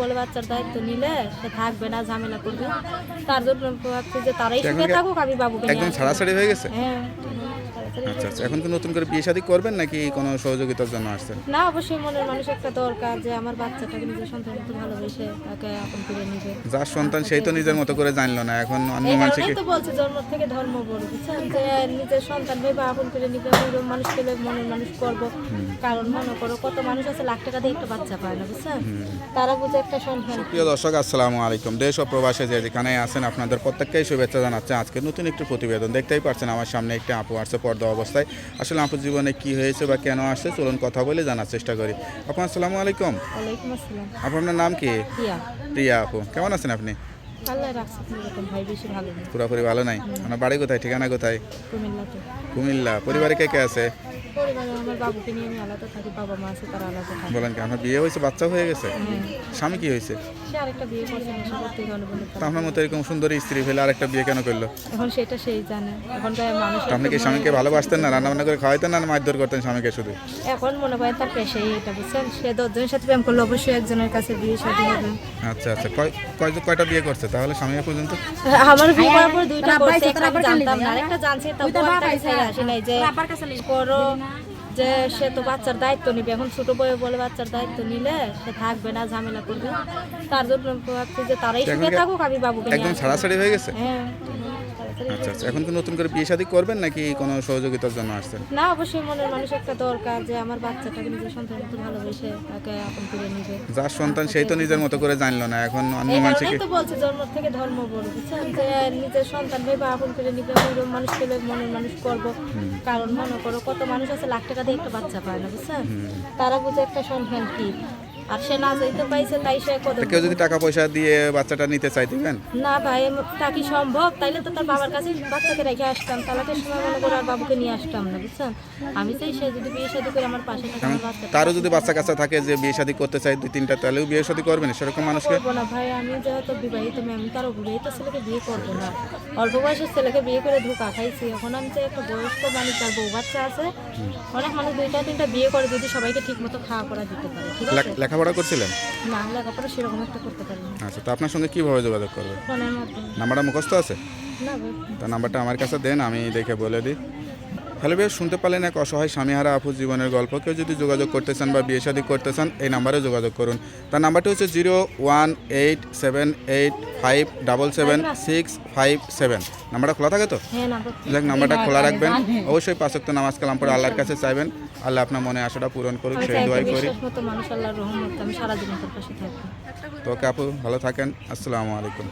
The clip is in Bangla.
বলে বাচ্চার দায়িত্ব নিলে সে থাকবে না ঝামেলা করবে। তার জন্য ভাবছি যে তারাই সুখে থাকুক আমি বাবুকে একদম ছাড়াছাড়ি হয়ে গেছে? হ্যাঁ। আচ্ছা আচ্ছা। এখন কি নতুন করে বিয়ে শাদী করবেন নাকি কোনো সহযোগিতার জন্য আসছেন? না অবশ্যই মনের মানুষ একটা দরকার যে আমার বাচ্চাটাকে নিজের সন্তানের মতো ভালোবেসে তাকে আপন করে নিবে। যার সন্তান সেই তো নিজের মতো করে জানলো না এখন অন্য মানুষকে তো বলছে জন্ম থেকে ধর্ম বড় বুঝছেন? যে নিজের সন্তান ভেবে আপন করে নিবে মানুষ পেলে মনের মানুষ করব। কারণ মনে করো কত মানুষ আছে লাখ টাকা দিয়ে একটা বাচ্চা পায় না বুঝছেন? তারা বুঝে একটা সন্তান প্রিয় দর্শক আসসালামু আলাইকুম। দেশ ও প্রবাসে যে যেখানে আছেন আপনাদের প্রত্যেককেই শুভেচ্ছা জানাচ্ছে। আজকে নতুন একটি প্রতিবেদন দেখতেই পারছেন আমার সামনে একটি আপু আসছে পর্দা অবস্থায়। আসলে আপুর জীবনে কি হয়েছে বা কেন আসছে চলুন কথা বলে জানার চেষ্টা করি। আপু আসসালামু আলাইকুম। আপনার নাম কি? প্রিয়া। আপু কেমন আছেন আপনি? পুরোপুরি ভালো নাই। আপনার বাড়ি কোথায় ঠিকানা কোথায়? কুমিল্লা পরিবারে কে কে আছে? পরিবারে আমার বাবুকে নিয়ে আমি আলাদা থাকি বাবা মা আছে তারা আলাদা থাকে। বলেন কি আপনার বিয়ে হয়েছে বাচ্চা হয়ে গেছে? হ্যাঁ। স্বামী কি হয়েছে? সে আরেকটা বিয়ে করছে তো আপনার মতো এরকম সুন্দরী স্ত্রী ফেলে আরেকটা বিয়ে কেন করল? এখন সেটা সেই জানে। এখন তো মানুষ আপনি কি স্বামীকে ভালোবাসতেন না রান্না বান্না করে খাওয়াইতেন না মারধর করতেন স্বামীকে শুধু? এখন মনে করেন তার পেশাই এটা বুঝছেন? সে দশজনের সাথে প্রেম করলে অবশ্যই একজনের কাছে বিয়ে শাদী হবে। আচ্ছা আচ্ছা। কয় কয় কয়টা বিয়ে করছে তাহলে স্বামী পর্যন্ত? আমার বিয়ে করার পর দুইটা করছে একটা জানতাম না আরেকটা জানছি তারপর আসি নাই যে করো যে সে তো বাচ্চার দায়িত্ব নিবে। এখন ছোট বয়ে বলে বাচ্চার দায়িত্ব নিলে সে থাকবে না ঝামেলা করবে। তার জন্য ভাবছি যে তারাই সুখে থাকুক আমি বাবুকে একদম ছাড়াছাড়ি হয়ে গেছে? হ্যাঁ। আচ্ছা আচ্ছা। এখন কি নতুন করে বিয়ে শাদী করবেন নাকি কোনো সহযোগিতার জন্য আসছেন? না অবশ্যই মনের মানুষ একটা দরকার যে আমার বাচ্চাটাকে নিজের সন্তানের মতো ভালোবেসে তাকে আপন করে নিবে। যার সন্তান সেই তো নিজের মতো করে জানলো না এখন অন্য মানুষকে তো বলছে জন্ম থেকে ধর্ম বড় বুঝছেন? যে নিজের সন্তান ভেবে আপন করে নিবে ওইরকম মানুষ পেলে মনের মানুষ করব। কারণ মনে করো কত মানুষ আছে লাখ টাকা দিয়ে একটা বাচ্চা পায় না বুঝছেন? তারা বুঝে একটা সন্তান কি। আর সে না যাইতে পাইছে তাই সে কত কেউ যদি টাকা পয়সা দিয়ে বাচ্চাটা নিতে চাই দিবেন না ভাই তা কি সম্ভব? তাইলে তো তার বাবার কাছে বাচ্চাকে রেখে আসতাম। তালাকের সময় মনে করে আর বাবুকে নিয়ে আসতাম না বুঝছেন? আমি চাই সে যদি বিয়ে শাদী করে আমার পাশে থাকে আমার বাচ্চা তারও যদি বাচ্চা কাচ্চা থাকে যে বিয়ে শাদী করতে চাই দুই তিনটা তাহলেও বিয়ে শাদী করবেন সেরকম মানুষকে করব না ভাই আমি যেহেতু বিবাহিত আমি তার বিবাহিত ছেলেকে বিয়ে করব না। অল্প বয়সের ছেলেকে বিয়ে করে ধোকা খাইছি। এখন আমি চাই একটা বয়স্ক মানুষ তার বউ বাচ্চা আছে অনেক মানুষ দুইটা তিনটা বিয়ে করে যদি সবাইকে ঠিক মতো খাওয়া পড়া দিতে পারে ঠিক আছে? লে- লেখাপড়া করছিলেন? না লেখাপড়া সেরকম একটা করতে পারি আচ্ছা তো আপনার সঙ্গে কীভাবে যোগাযোগ করবে? ফোনের মাধ্যমে। নাম্বারটা মুখস্থ আছে? না ভাই তা নাম্বারটা আমার কাছে দেন আমি দেখে বলে দিই। হ্যালো ভাই শুনতে পারলেন এক অসহায় স্বামীহারা আপু জীবনের গল্প। কেউ যদি যোগাযোগ করতে চান বা বিয়ে শাদী করতে চান এই নাম্বারে যোগাযোগ করুন। তার নাম্বারটি হচ্ছে zero one eight seven eight five double seven six five seven. নাম্বারটা খোলা থাকে তো? হ্যাঁ না যাক নাম্বারটা খোলা রাখবেন। অবশ্যই পাঁচক্ত নামাজ কালাম পরে আল্লাহর কাছে চাইবেন। আল্লাহ আপনার মনে আশাটা পূরণ করুক সেই দোয়াই করি। তো ওকে আপু ভালো থাকেন। আসসালামু আলাইকুম।